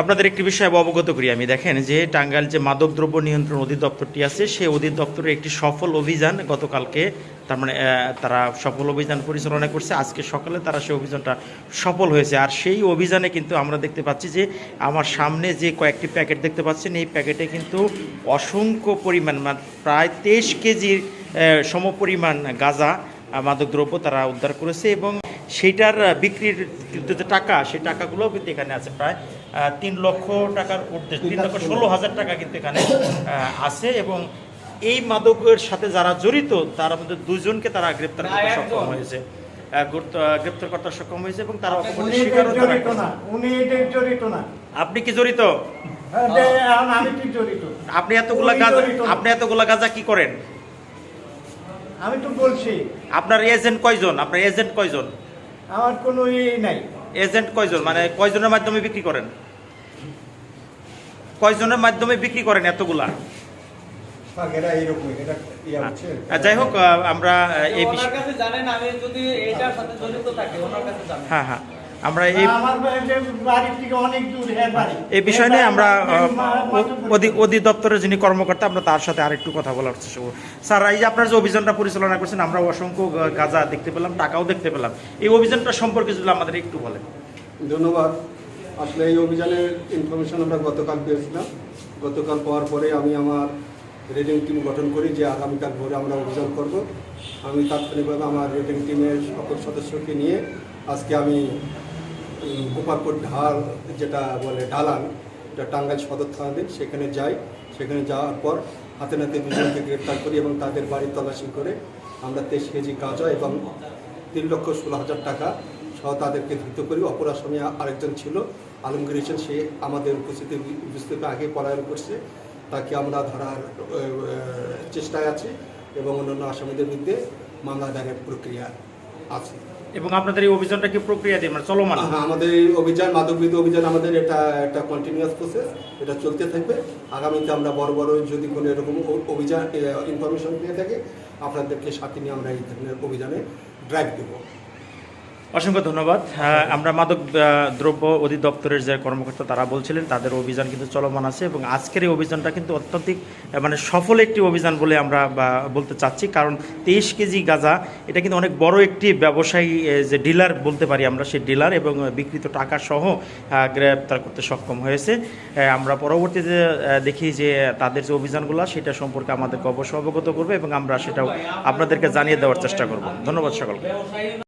আপনাদের একটি বিষয়ে অবগত করি আমি, দেখেন যে টাঙ্গাইল যে মাদকদ্রব্য নিয়ন্ত্রণ অধিদপ্তরটি আছে, সেই অধিদপ্তরের একটি সফল অভিযান গতকালকে, তার মানে তারা সফল অভিযান পরিচালনা করছে, আজকে সকালে তারা সেই অভিযানটা সফল হয়েছে। আর সেই অভিযানে কিন্তু আমরা দেখতে পাচ্ছি যে, আমার সামনে যে কয়েকটি প্যাকেট দেখতে পাচ্ছেন, এই প্যাকেটে কিন্তু অসংখ্য পরিমাণ মানে প্রায় তেইশ কেজির সমপরিমাণ গাঁজা মাদকদ্রব্য তারা উদ্ধার করেছে এবং সেইটার বিক্রির যে টাকা সেই টাকাগুলোও কিন্তু এখানে আছে প্রায় তিন লক্ষ টাকার ঊর্ধ্বে তিন লক্ষ ষোলো হাজার টাকা কিন্তু এখানে আছে এবং এই মাদকের সাথে যারা জড়িত তার মধ্যে দুজনকে তারা গ্রেপ্তার করতে সক্ষম হয়েছে। গ্রেপ্তার করতে সক্ষম হয়েছে এবং তারা জড়িত আপনি কি জড়িত? হ্যাঁ, আপনি এতগুলা গাঁজা আপনি এতগুলা গাঁজা কি করেন? আমি তো বলছি। আপনার এজেন্ট কয়জন? আপনার এজেন্ট কয়জন? আমার কোনো ই নাই। এজেন্ট কয়জন? মানে কয়জনের মাধ্যমে বিক্রি করেন? কয়জনের মাধ্যমে বিক্রি করেন এতগুলা? আহ, যাই হোক আমরা এই বিষয়ে বিষয় কাছে জানেন আমি যদি এটার সাথে জড়িত থাকি ওনার কাছে জানেন। হ্যাঁ হ্যাঁ। আমরা এই আমার যে বাড়ির থেকে অনেক দূর হ্যাঁ বাড়ি। এই বিষয় নিয়ে আমরা মা- অধি- অধিদপ্তরের যিনি কর্মকর্তা আমরা তার সাথে আরেকটু কথা বলার চেষ্টা করব। স্যার এই যে আপনার যে অভিযানটা পরিচালনা করছেন আমরা অসংখ্য গাঁজা দেখতে পেলাম টাকাও দেখতে পেলাম। এই অভিযানটা সম্পর্কে যদি আমাদের একটু বলেন। ধন্যবাদ। আসলে এই অভিযানের ইনফরমেশন আমরা গতকাল পেয়েছিলাম। গতকাল পাওয়ার পরে আমি আমার রেডিং টিম গঠন করি যে আগামীকাল ভোরে আমরা অভিযান করব। আমি তাৎক্ষণিকভাবে আমার রেডিং টিমের সকল সদস্যকে নিয়ে আজকে আমি গোপালপুর ঢাল, যেটা বলে ঢালান, এটা টাঙ্গাইল সদর থানাধীন, সেখানে যাই। সেখানে যাওয়ার পর হাতে নাতে দুজনকে গ্রেপ্তার করি এবং তাদের বাড়ি তল্লাশি করে আমরা তেইশ কেজি গাঁজা এবং তিন লক্ষ ষোলো হাজার টাকা সহ তাদেরকে ধৃত করি। অপর আসামি আরেকজন ছিল, আলমগীর হোসেন। সে আমাদের উপস্থিতি উপস্থিতি আগে পলায়ন করছে। তাকে আমরা ধরার চেষ্টায় আছি এবং অন্যান্য আসামিদের বিরুদ্ধে মামলা দায়েরের প্রক্রিয়া আছে। এবং আপনাদের এই অভিযানটা কি প্রক্রিয়া দিয়ে মানে চলমান? আমাদের এই অভিযান মাদকবিদ অভিযান আমাদের এটা একটা কন্টিনিউয়াস প্রসেস এটা চলতে থাকবে। আগামীতে আমরা বড় বড় যদি কোনো এরকম অভিযান ইনফরমেশন পেয়ে থাকে, আপনাদেরকে সাথে নিয়ে আমরা এই ধরনের অভিযানে ড্রাইভ দেবো। অসংখ্য ধন্যবাদ। আমরা মাদক দ্রব্য অধিদপ্তরের যে কর্মকর্তা তারা বলছিলেন, তাদের অভিযান কিন্তু চলমান আছে এবং আজকের এই অভিযানটা কিন্তু অত্যন্তিক মানে সফল একটি অভিযান বলে আমরা বলতে চাচ্ছি। কারণ তেইশ কেজি গাঁজা, এটা কিন্তু অনেক বড় একটি ব্যবসায়ী যে ডিলার বলতে পারি আমরা সেই ডিলার এবং বিকৃত টাকা সহ গ্রেপ্তার করতে সক্ষম হয়েছে। আমরা পরবর্তীতে দেখি যে তাদের যে অভিযানগুলো, সেটা সম্পর্কে আমাদেরকে অবশ্য অবগত করবে এবং আমরা সেটাও আপনাদেরকে জানিয়ে দেওয়ার চেষ্টা করব। ধন্যবাদ সকলকে।